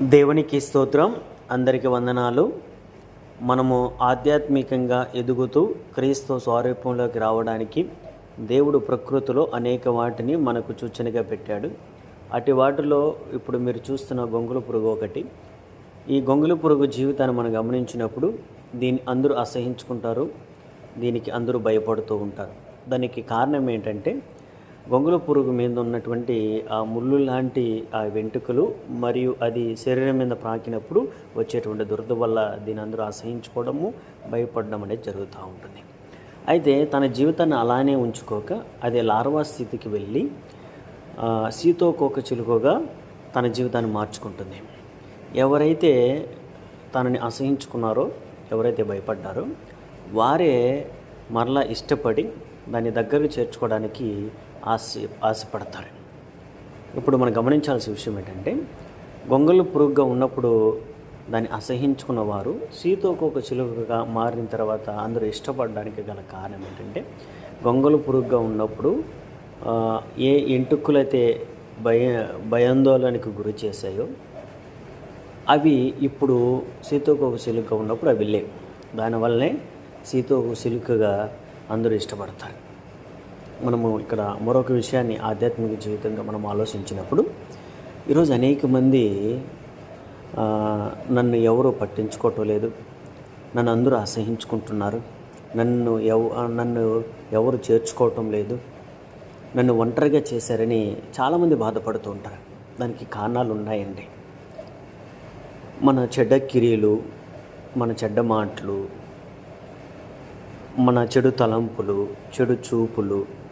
దేవునికి స్తోత్రం. అందరికి వందనాలు. మనము ఆధ్యాత్మికంగా ఎదుగుతూ క్రీస్తు స్వారూప్యంలోకి రావడానికి దేవుడు ప్రకృతిలో అనేక వాటిని మనకు సూచనగా పెట్టాడు. అటు వాటిలో ఇప్పుడు మీరు చూస్తున్న గొంగుల పురుగు ఒకటి. ఈ గొంగుల పురుగు జీవితాన్ని మనం గమనించినప్పుడు దీన్ని అందరూ అసహించుకుంటారు. దీనికి అందరూ భయపడుతూ ఉంటారు. దానికి కారణం ఏంటంటే గొంగుల పురుగు మీద ఉన్నటువంటి ఆ ముళ్ళు లాంటి ఆ వెంట్రుకలు మరియు అది శరీరం మీద ప్రాకినప్పుడు వచ్చేటువంటి దురద వల్ల దీని అందరూ అసహించుకోవడము భయపడడం అనేది జరుగుతూ ఉంటుంది. అయితే తన జీవితాన్ని అలానే ఉంచుకోక అది లార్వా స్థితికి వెళ్ళి సీతోకోక చిలుకగా తన జీవితాన్ని మార్చుకుంటుంది. ఎవరైతే తనని అసహించుకున్నారో ఎవరైతే భయపడ్డారో వారే మరలా ఇష్టపడి దాన్ని దగ్గరకు చేర్చుకోవడానికి ఆశ ఆశపడతారు. ఇప్పుడు మనం గమనించాల్సిన విషయం ఏంటంటే గొంగళ్ళు పురుగుగా ఉన్నప్పుడు దాన్ని అసహించుకున్న వారు సీతోకోక చిలుకగా మారిన తర్వాత అందరూ ఇష్టపడడానికి గల కారణం ఏంటంటే గొంగలు పురుగుగా ఉన్నప్పుడు ఏ ఎంటుక్కులైతే భయ భయాందోళనకు గురి చేశాయో అవి ఇప్పుడు సీతోకోక చిలుక ఉన్నప్పుడు అవి లేవు. దానివల్లనే సీతోకోక చిలుకగా అందరూ ఇష్టపడతారు. మనము ఇక్కడ మరొక విషయాన్ని ఆధ్యాత్మిక జీవితంగా మనం ఆలోచించినప్పుడు ఈరోజు అనేక మంది నన్ను ఎవరు పట్టించుకోవటం లేదు. నన్ను అందరూ అసహించుకుంటున్నారు. నన్ను ఎవ నన్ను ఎవరు చేర్చుకోవటం లేదు. నన్ను ఒంటరిగా చేశారని చాలామంది బాధపడుతూ ఉంటారు. దానికి కారణాలు ఉన్నాయండి. మన చెడ్డ కిరీలు మన చెడ్డ మాటలు మన చెడు తలంపులు చెడు చూపులు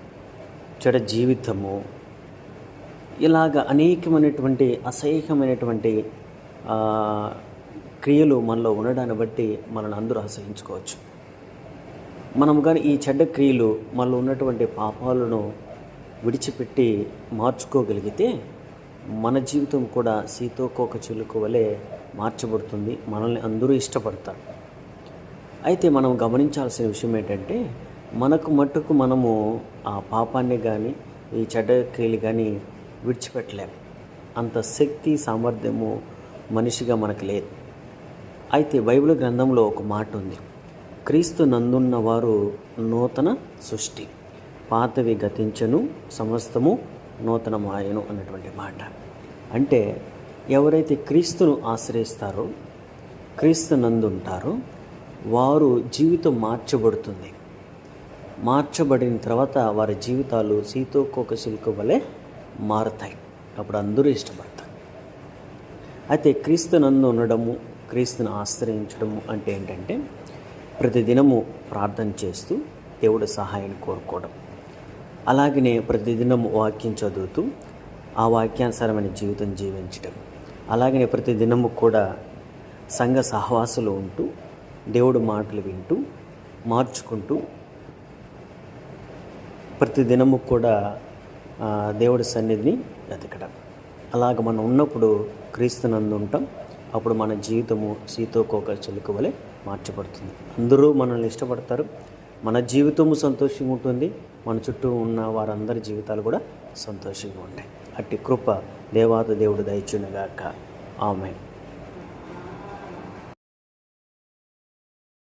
చెడ జీవితము ఇలాగ అనేకమైనటువంటి అసహ్యమైనటువంటి క్రియలు మనలో ఉండడాన్ని బట్టి మనల్ని అందరూ అసహించుకోవచ్చు. మనం కానీ ఈ చెడ్డ క్రియలు మనలో ఉన్నటువంటి పాపాలను విడిచిపెట్టి మార్చుకోగలిగితే మన జీవితం కూడా సీతోకోక చిలుకు వలె మార్చబడుతుంది మనల్ని అందరూ ఇష్టపడతారు. అయితే మనం గమనించాల్సిన విషయం ఏంటంటే మనకు మట్టుకు మనము ఆ పాపాన్ని కానీ ఈ చెడ్డ క్రియలు కానీ విడిచిపెట్టలేము. అంత శక్తి సామర్థ్యము మనిషిగా మనకు లేదు. అయితే బైబిల్ గ్రంథంలో ఒక మాట ఉంది క్రీస్తు నందున్న వారు నూతన సృష్టి. పాతవి గతించను సమస్తము నూతనమాయను అన్నటువంటి మాట. అంటే ఎవరైతే క్రీస్తును ఆశ్రయిస్తారో క్రీస్తు నందుంటారో వారు జీవితం మార్చబడుతుంది. మార్చబడిన తర్వాత వారి జీవితాలు సీతోకోక సిల్క్ వలె మారుతాయి. అప్పుడు అందరూ ఇష్టపడతారు. అయితే క్రీస్తు నందు ఉండడము క్రీస్తును ఆశ్రయించడము అంటే ఏంటంటే ప్రతిదినము ప్రార్థన చేస్తూ దేవుడి సహాయాన్ని కోరుకోవడం. అలాగనే ప్రతిదినం వాక్యం చదువుతూ ఆ వాక్యానుసారమైన జీవితం జీవించడం. అలాగనే ప్రతిదినము కూడా సంఘ సహవాసులు ఉంటూ దేవుడు మాటలు వింటూ మార్చుకుంటూ ప్రతి దినము కూడా దేవుడి సన్నిధిని వెతకడం. అలాగ మనం ఉన్నప్పుడు క్రీస్తునందు ఉంటాం. అప్పుడు మన జీవితము సీతోకోక చిలుక వలె మార్చబడుతుంది. అందరూ మనల్ని ఇష్టపడతారు. మన జీవితము సంతోషంగా ఉంటుంది మన చుట్టూ ఉన్న వారందరి జీవితాలు కూడా సంతోషంగా ఉంటాయి అట్టి కృప దేవాత దేవుడు దయచునుగాక ఆమె